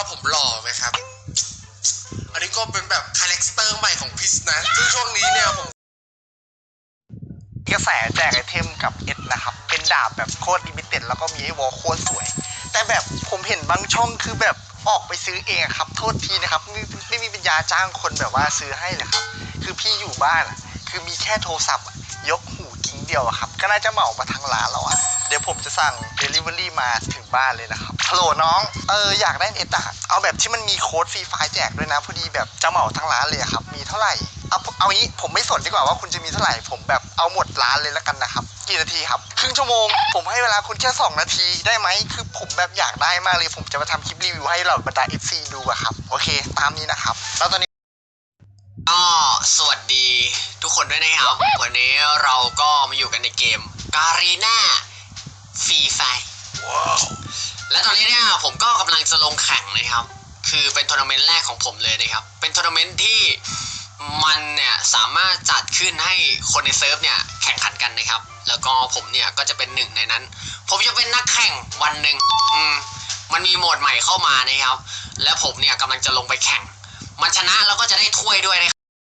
ว่าผมหล่อไหมครับ อันนี้ก็เป็นแบบคาแรคเตอร์ใหม่ของพิสนะซึ่งช่วงนี้เนี่ยผมกระแสแจกไอเทมกับเอ็ดนะครับ เป็นดาบแบบโคตรลิมิเต็ดแล้วก็มีไอวอลโคตรสวย แต่แบบผมเห็นบางช่องคือแบบออกไปซื้อเองครับ โทษทีนะครับ ไม่ไม่มีปัญญาจ้างคนแบบว่าซื้อให้เลยครับ คือพี่อยู่บ้านอะคือมีแค่โทรศัพท์ยกหูกิ้งเดียวครับ ก็น่าจะเหมามาทั้งร้านแล้วอะเดี๋ยวผมจะสั่ง Delivery มาถึงบ้านเลยนะครับ โหลน้อง เอออยากได้เอ็ดอะเอาแบบที่มันมีโค้ดฟรีไฟล์แจกด้วยนะ พอดีแบบจะเหมาทั้งร้านเลยอะครับ มีเท่าไหร่ เอาเอางี้ผมไม่สนดีกว่าว่าคุณจะมีเท่าไหร่ ผมแบบเอาหมดร้านเลยแล้วกันนะครับ กี่นาทีครับครึ่งชั่วโมง ผมให้เวลาคุณแค่2นาทีได้ไหมคือผมแบบอยากได้มากเลย ผมจะมาทำคลิปรีวิวให้เหล่าบรรดา FC ดูอะครับ โอเค ตามนี้นะครับ แล้วตอนนี้ ก็สวัสดีทุกคนด้วยนะครับ วันนี้เราก็มาอยู่กันในเกมการีนาฟรีไฟ และตอนนี้เนี่ยผมก็กำลังจะลงแข่งนะครับ คือเป็นทัวร์นาเมนต์แรกของผมเลยนะครับ เป็นทัวร์นาเมนต์ที่มันเนี่ยสามารถจัดขึ้นให้คนในเซิร์ฟเนี่ยแข่งขันกันนะครับ แล้วก็ผมเนี่ยก็จะเป็นหนึ่งในนั้น ผมจะเป็นนักแข่งวันหนึ่งอืมมันมีโหมดใหม่เข้ามานะครับ และผมเนี่ยกำลังจะลงไปแข่ง มันชนะแล้วก็จะได้ถ้วยด้วยนะครับ